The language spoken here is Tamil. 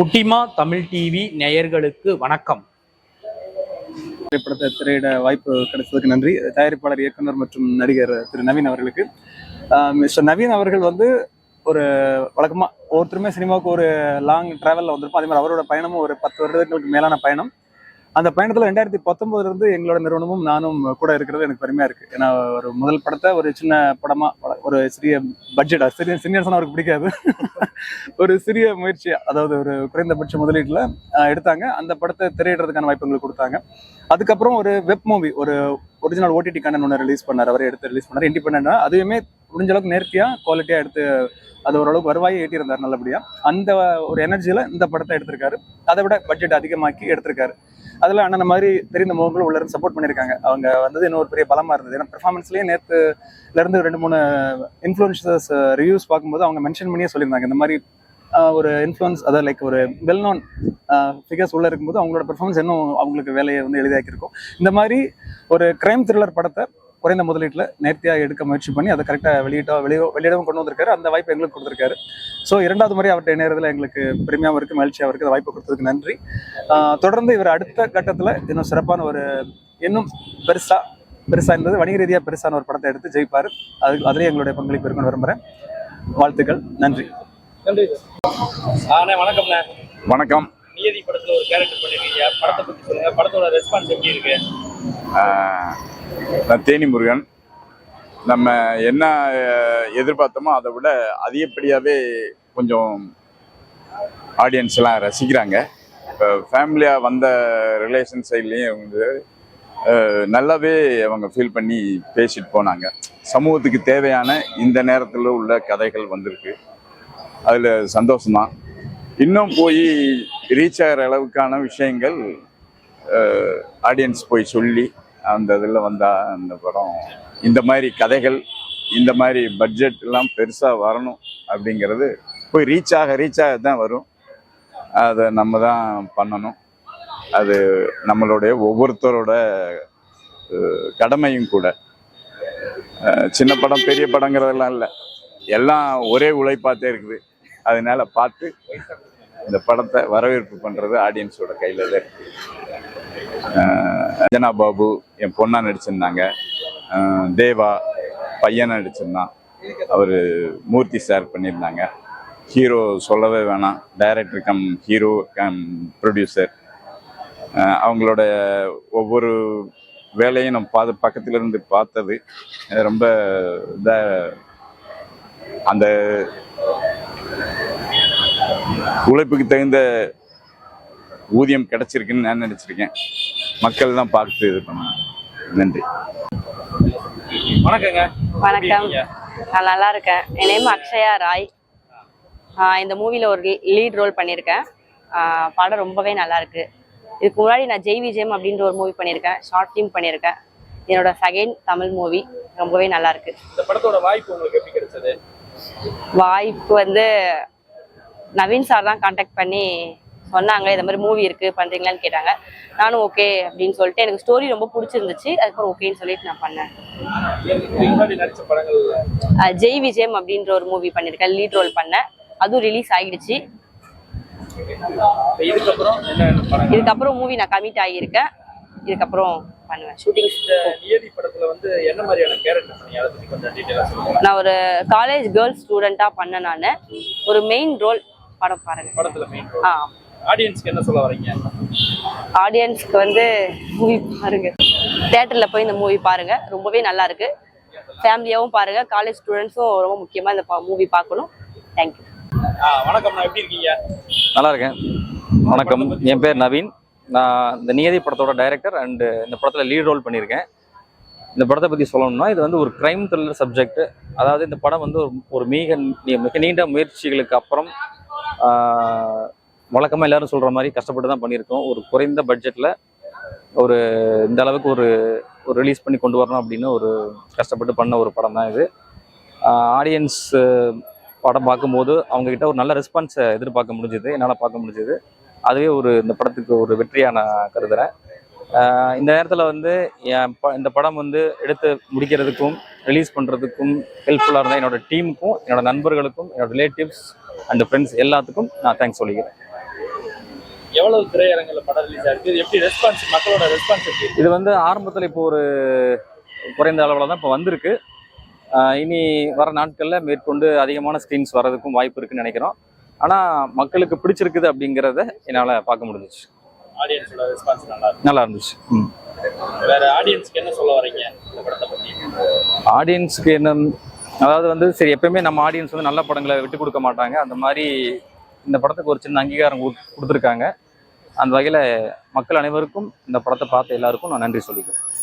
குட்டிமா தமிழ் டிவி நேயர்களுக்கு வணக்கம். திரைப்படத்தை திரையிட வாய்ப்பு கிடைச்சதுக்கு நன்றி. தயாரிப்பாளர் இயக்குனர் மற்றும் நடிகர் திரு நவீன் அவர்களுக்கு. ஆஹ் மிஸ்டர் நவீன் அவர்கள் வந்து ஒரு வழக்கமா ஒவ்வொருத்தருமே சினிமாவுக்கு ஒரு லாங் ட்ராவலில் வந்திருப்போம். அதே மாதிரி அவரோட பயணமும் ஒரு பத்து வருடங்களுக்கு மேலான பயணம். அந்த பயணத்துல ரெண்டாயிரத்தி பத்தொன்பதுல இருந்து எங்களோட நிறுவனமும் நானும் கூட இருக்கிறது எனக்கு பெருமையா இருக்கு. ஏன்னா ஒரு முதல் படத்தை ஒரு சின்ன படமா ஒரு சிறிய பட்ஜெட்டாக சிறிய சின்ன அவருக்கு பிடிக்காது. ஒரு சிறிய முயற்சியாக அதாவது ஒரு குறைந்தபட்ச முதலீட்டுல எடுத்தாங்க. அந்த படத்தை திரையிடுறதுக்கான வாய்ப்பு எங்களுக்கு கொடுத்தாங்க. அதுக்கப்புறம் ஒரு வெப் மூவி ஒரு ஒரிஜினல் ஓடிடி கண்டன் ஒன்று ரிலீஸ் பண்ணார். அவரே எடுத்து ரிலீஸ் பண்ணார். இண்டிபெண்டா அதுவுமே முடிஞ்ச அளவுக்கு நேர்த்தியா குவாலிட்டியா எடுத்து அது ஓரளவுக்கு வருவாயை ஈட்டியிருந்தார் நல்லபடியாக அந்த ஒரு எனர்ஜியில் இந்த படத்தை எடுத்திருக்காரு. அதை விட பட்ஜெட் அதிகமாக்கி எடுத்திருக்காரு. அதில் அண்ணன் மாதிரி தெரிந்த முகங்களும் உள்ள இருந்து சப்போர்ட் பண்ணியிருக்காங்க. அவங்க வந்தது இன்னும் ஒரு பெரிய பலமாக இருந்தது. ஏன்னா பெர்ஃபார்மன்ஸ்லேயே நேற்றுலேருந்து ரெண்டு மூணு இன்ஃப்ளூயன்சர்ஸ் ரிவ்யூஸ் பார்க்கும்போது அவங்க மென்ஷன் பண்ணியே சொல்லியிருந்தாங்க. இந்த மாதிரி ஒரு இன்ஃப்ளூயன்ஸ் அதாவது லைக் ஒரு வெல் நோன் ஃபிகர்ஸ் உள்ளே இருக்கும்போது அவங்களோட பெர்ஃபார்மன்ஸ் இன்னும் அவங்களுக்கு வேலையை வந்து எளிதாக்கியிருக்கும். இந்த மாதிரி ஒரு கிரைம் த்ரில்லர் படத்தை குறைந்த முதலீட்டில் நேர்த்தியாக எடுக்க முயற்சி பண்ணி அதை கரெக்டாக வெளியிட்டோ வெளியோ வெளியிடவும் கொண்டு வந்திருக்காரு. அந்த வாய்ப்பு எங்களுக்கு கொடுத்துருக்காரு. ஸோ இரண்டாவது முறை அவர்கிட்ட இணையறதுல எங்களுக்கு பெருமையாகவும் இருக்குது மகிழ்ச்சியாகவும் இருக்குது வாய்ப்பு கொடுத்ததுக்கு நன்றி. தொடர்ந்து இவர் அடுத்த கட்டத்தில் இன்னும் சிறப்பான ஒரு இன்னும் பெருசாக பெருசாக இருந்தது வணிக ரீதியாக பெருசான ஒரு படத்தை எடுத்து ஜெயிப்பார். அது அதுலேயே எங்களுடைய பங்களிப்பு இருக்குன்னு விரும்புகிறேன் வாழ்த்துக்கள் நன்றி. நன்றி ஆண்ணே வணக்கம்ண்ணே. வணக்கம். நியதி படத்துல ஒரு கேரக்டர் பண்ணிருக்கீங்க. படத்தை பத்தி சொல்லுங்க. படத்தோட ரெஸ்பான்ஸ் எப்படி இருக்கு? நான் தேனி முருகன். நம்ம என்ன எதிர்பார்த்தோமோ அதை விட அதிகப்படியாகவே கொஞ்சம் ஆடியன்ஸ் எல்லாம் ரசிக்கிறாங்க. இப்போ ஃபேமிலியாக வந்த ரிலேஷன் சைட்லேயும் வந்து நல்லாவே அவங்க ஃபீல் பண்ணி பேசிட்டு போனாங்க. சமூகத்துக்கு தேவையான இந்த நேரத்தில் உள்ள கதைகள் வந்திருக்கு. அதில் சந்தோஷம்தான். இன்னும் போய் ரீச் ஆகிற அளவுக்கான விஷயங்கள் ஆடியன்ஸ் போய் சொல்லி அந்த இதில் வந்தால் அந்த படம் இந்த மாதிரி கதைகள் இந்த மாதிரி பட்ஜெட் எல்லாம் பெருசாக வரணும் அப்படிங்கிறது போய் ரீச் ஆக ரீச் ஆக தான் வரும். அதை நம்ம தான் பண்ணணும். அது நம்மளுடைய ஒவ்வொருத்தரோட கடமையும் கூட. சின்ன படம் பெரிய படங்கிறதெல்லாம் இல்லை. எல்லாம் ஒரே உழைப்பாத்தே இருக்குது. அதனால பார்த்து இந்த படத்தை வரவேற்பு பண்ணுறது ஆடியன்ஸோட கையில் தான் இருக்குது அஞ்சனா பாபு என் பொண்ணா நடிச்சிருந்தாங்க. தேவா பையனா நடிச்சிருந்தான். அவர் மூர்த்தி சார் பண்ணியிருந்தாங்க. ஹீரோ சொல்லவே வேணாம். Director cum hero cum producer அவங்களோட ஒவ்வொரு வேலையும் நம்ம பார்த்து பக்கத்துலேருந்து பார்த்தது. ரொம்ப இதாக அந்த உழைப்புக்கு தகுந்த ஊதியம் கிடச்சிருக்குன்னு நான் நினச்சிருக்கேன். மக்கள் தான் பார்த்து இது பண்ணணும் நன்றி. வணக்கங்க. வணக்கம்? நான் நல்லா இருக்கேன். என் நேம் அக்ஷயா ராய். இந்த மூவியில் ஒரு லீட் ரோல் பண்ணியிருக்கேன். படம் ரொம்பவே நல்லா இருக்கு. இதுக்கு முன்னாடி நான் ஜெய் விஜயம் அப்படின்ற ஒரு மூவி பண்ணியிருக்கேன். ஷார்ட் ஃபிலிம் பண்ணியிருக்கேன். என்னோட செகண்ட் தமிழ் மூவி ரொம்பவே நல்லா இருக்கு. இந்த படத்தோட வாய்ப்பு உங்களுக்கு எப்படி கிடைச்சது? வாய்ப்பு வந்து நவீன் சார் தான் காண்டாக்ட் பண்ணி சொன்னாங்க இந்த மாதிரி மூவி இருக்கு பண்றீங்களான்னு கேட்டாங்க. நானும் ஓகே அப்படின்னு சொல்லிட்டு எனக்கு ஸ்டோரி ரொம்ப பிடிச்சிருந்துச்சு. அதுக்கப்புறம் ஓகேன்னு சொல்லிட்டு நான் பண்ணேன். ஜெய் விஜயம் அப்படின்ற ஒரு மூவி பண்ணியிருக்கேன் லீட் ரோல் பண்ணேன். அதுவும் ரிலீஸ் ஆகிடுச்சு இதுக்கப்புறம் மூவி நான் கமிட் ஆகியிருக்கேன். இதுக்கப்புறம் பண்ணுவேன். ஷூட்டிங் நான் ஒரு காலேஜ் கேர்ள்ஸ் ஸ்டூடெண்ட்டாக பண்ணேன் நான். ஒரு மெயின் ரோல் படம் பாருங்க. ஆ. ஆடியன்ஸ்க்கு என்ன சொல்ல வரீங்க? ஆடியன்ஸ்க்கு வந்து மூவி பாருங்க. தேட்டரில் போய் இந்த மூவி பாருங்க. ரொம்பவே நல்லா இருக்கு ஃபேமிலியாகவும் பாருங்க காலேஜ் ஸ்டூடெண்ட்ஸும் ரொம்ப முக்கியமாக இந்த மூவி பார்க்கணும் தேங்க்யூ ஆ, வணக்கம்ண்ணா எப்படி இருக்கீங்க? நல்லா இருக்கேன் வணக்கம். என் பேர் நவீன். நான் இந்த நியதி படத்தோட டைரக்டர் அண்டு இந்த படத்தில் லீட் ரோல் பண்ணியிருக்கேன் இந்த படத்தை பற்றி சொல்லணும்னா இது வந்து ஒரு க்ரைம் த்ரில்லர் சப்ஜெக்ட் அதாவது இந்த படம் வந்து ஒரு ஒரு மிக நீ- மிக நீண்ட முயற்சிகளுக்கு அப்புறம் வழக்கமாக எல்லாரும் சொல்கிற மாதிரி கஷ்டப்பட்டு தான் பண்ணியிருக்கோம். ஒரு குறைந்த பட்ஜெட்டில் ஒரு இந்த அளவுக்கு ஒரு ஒரு ரிலீஸ் பண்ணி கொண்டு வரணும் அப்படின்னு ஒரு கஷ்டப்பட்டு பண்ண ஒரு படம் தான் இது. ஆடியன்ஸ் படம் பார்க்கும்போது அவங்கக்கிட்ட ஒரு நல்ல ரெஸ்பான்ஸை எதிர்பார்க்க முடிஞ்சுது. என்னால் பார்க்க முடிஞ்சுது. அதுவே ஒரு இந்த படத்துக்கு ஒரு வெற்றியாக நான் கருதுகிறேன் இந்த நேரத்தில் வந்து என் ப இந்த படம் வந்து எடுத்து முடிக்கிறதுக்கும் ரிலீஸ் பண்ணுறதுக்கும் ஹெல்ப்ஃபுல்லாக இருந்தால் என்னோடய டீமுக்கும் என்னோடய நண்பர்களுக்கும் என்னோடய ரிலேட்டிவ்ஸ் அண்ட் ஃப்ரெண்ட்ஸ் எல்லாத்துக்கும் நான் தேங்க்ஸ் சொல்லிக்கிறேன். எவ்வளவு திரையரங்குல படம் ரிலீஸ் இது எப்படி ரெஸ்பான்ஸ் மக்களோட ரெஸ்பான்ஸ்? இது வந்து ஆரம்பத்தில் இப்போ ஒரு குறைந்த அளவில் தான் இப்போ வந்திருக்கு. இனி வர நாட்களில் மேற்கொண்டு அதிகமான ஸ்க்ரீன்ஸ் வர்றதுக்கும் வாய்ப்பு இருக்குன்னு நினைக்கிறோம். ஆனால் மக்களுக்கு பிடிச்சிருக்குது அப்படிங்கிறத என்னால் பார்க்க முடிஞ்சிச்சு. ஆடியன்ஸோட ரெஸ்பான்ஸ் நல்லா நல்லா இருந்துச்சு. வேற ஆடியன்ஸ்க்கு என்ன சொல்ல வரீங்க இந்த படத்தை பத்தி? ஆடியன்ஸுக்கு என்ன அதாவது வந்து சரி எப்பயுமே நம்ம ஆடியன்ஸ் வந்து நல்ல படங்களை விட்டு கொடுக்க மாட்டாங்க. அந்த மாதிரி இந்த படத்துக்கு ஒரு சின்ன அங்கீகாரம் கொடு- கொடுத்துருக்காங்க. அந்த வகையில் மக்கள் அனைவருக்கும் இந்த படத்தை பார்த்த எல்லாருக்கும் நான் நன்றி சொல்லிக்கிறேன்.